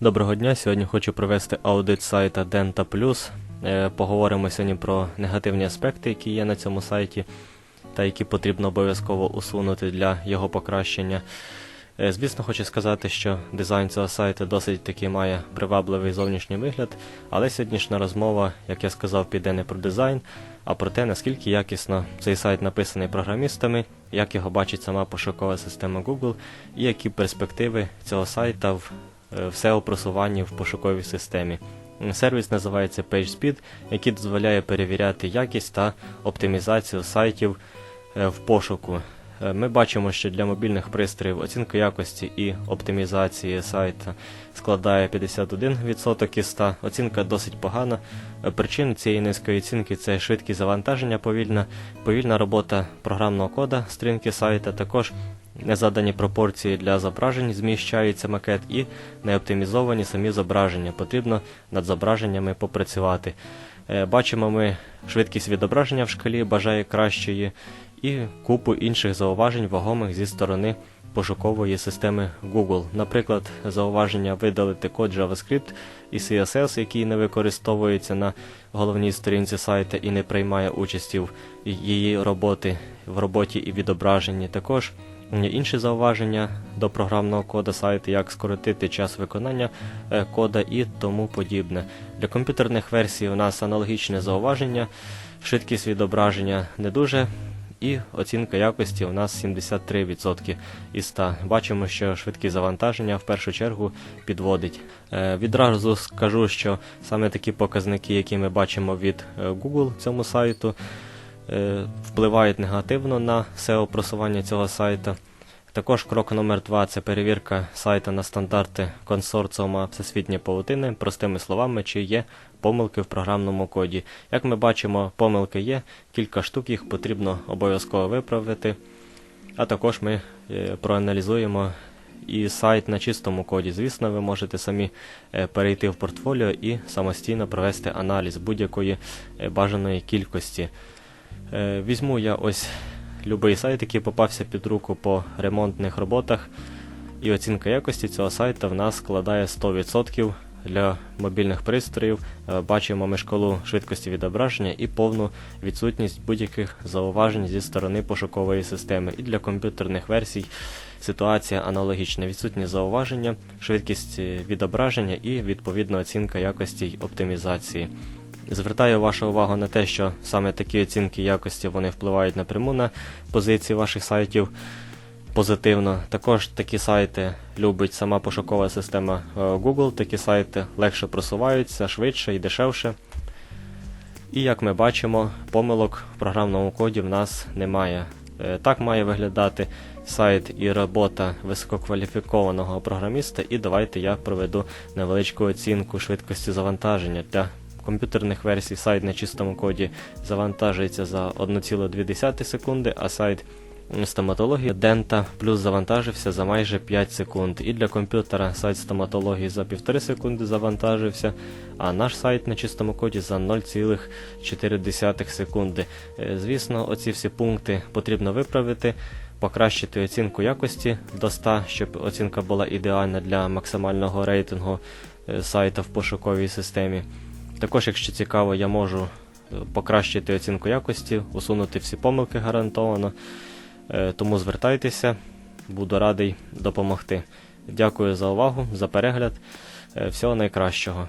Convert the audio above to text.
Доброго дня. Сьогодні хочу провести аудит сайта Denta Plus. Е, Поговоримо сьогодні про негативні аспекти, які є на цьому сайті, та які потрібно обов'язково усунути для його покращення. Е, Звісно, хочу сказати, що дизайн цього сайту досить таки має привабливий зовнішній вигляд, але сьогоднішня розмова, як я сказав, піде не про дизайн, а про те, наскільки якісно цей сайт написаний програмістами, як його бачить сама пошукова система Google, і які перспективи цього сайта в е, в SEO-просуванні в пошуковій системі. Сервіс називається PageSpeed, який дозволяє перевіряти якість та оптимізацію сайтів е, в пошуку. Е, Ми бачимо, що для мобільних пристроїв оцінка якості і оптимізації сайту складає 51% із 100. Оцінка досить погана. Причина цієї низької оцінки це швидкість завантаження повільна, повільна робота програмного кода сторінки сайта, також незадані пропорції для зображень зміщається макет і не оптимізовані самі зображення. Потрібно над зображеннями попрацювати. Е, Бачимо ми швидкість відображення в шкалі бажає кращої і купу інших зауважень вагомих зі сторони пошукової системи Google. Наприклад, зауваження видалити код JavaScript і CSS, який не використовується на головній сторінці сайта і не приймає участі в її роботи в роботі і відображенні. Також інші зауваження до програмного кода сайту, як скоротити час виконання е, кода і тому подібне. Для комп'ютерних версій у нас аналогічне зауваження, швидкість відображення не дуже. І оцінка якості у нас 73% із 100. Бачимо, що швидкість завантаження в першу чергу підводить. Е, відразу скажу, що саме такі показники, які ми бачимо від е, Google цьому сайту, впливають негативно на SEO-просування цього сайту. Також крок номер два це перевірка сайта на стандарти консорціума Всесвітньої павутини, простими словами, чи є помилки в програмному коді. Як ми бачимо, помилки є, кілька штук їх потрібно обов'язково виправити. А також ми е, проаналізуємо і сайт на чистому коді. Звісно, ви можете самі е, перейти в портфоліо і самостійно провести аналіз будь-якої е, бажаної кількості. Е, Візьму я ось любий сайт, який попався під руку по ремонтних роботах, і оцінка якості цього сайту в нас складає 100% для мобільних пристроїв. Е, Бачимо ми шкалу швидкості відображення і повну відсутність будь-яких зауважень зі сторони пошукової системи. І для комп'ютерних версій ситуація аналогічна. Відсутні зауваження, швидкість е, відображення і відповідна оцінка якості й оптимізації. Звертаю вашу увагу на те, що саме такі оцінки якості вони впливають напряму на позиції ваших сайтів позитивно. Також такі сайти любить сама пошукова система е, Google, такі сайти легше просуваються, швидше і дешевше. І як ми бачимо, помилок в програмному коді в нас немає. Е, Так має виглядати сайт і робота висококваліфікованого програміста. І давайте я проведу невеличку оцінку швидкості завантаження. Для комп'ютерних версій сайт на чистому коді завантажується за 1,2 секунди, а сайт стоматології Denta плюс завантажився за майже 5 секунд. І для комп'ютера сайт стоматології за 1,5 секунди завантажився, а наш сайт на чистому коді за 0,4 секунди. Е, Звісно, оці всі пункти потрібно виправити. Покращити оцінку якості до 100, щоб оцінка була ідеальна для максимального рейтингу е, сайта в пошуковій системі. Також, якщо цікаво, я можу е, покращити оцінку якості, усунути всі помилки гарантовано. Е, Тому звертайтеся, буду радий допомогти. Дякую за увагу, за перегляд. Е, Всього найкращого.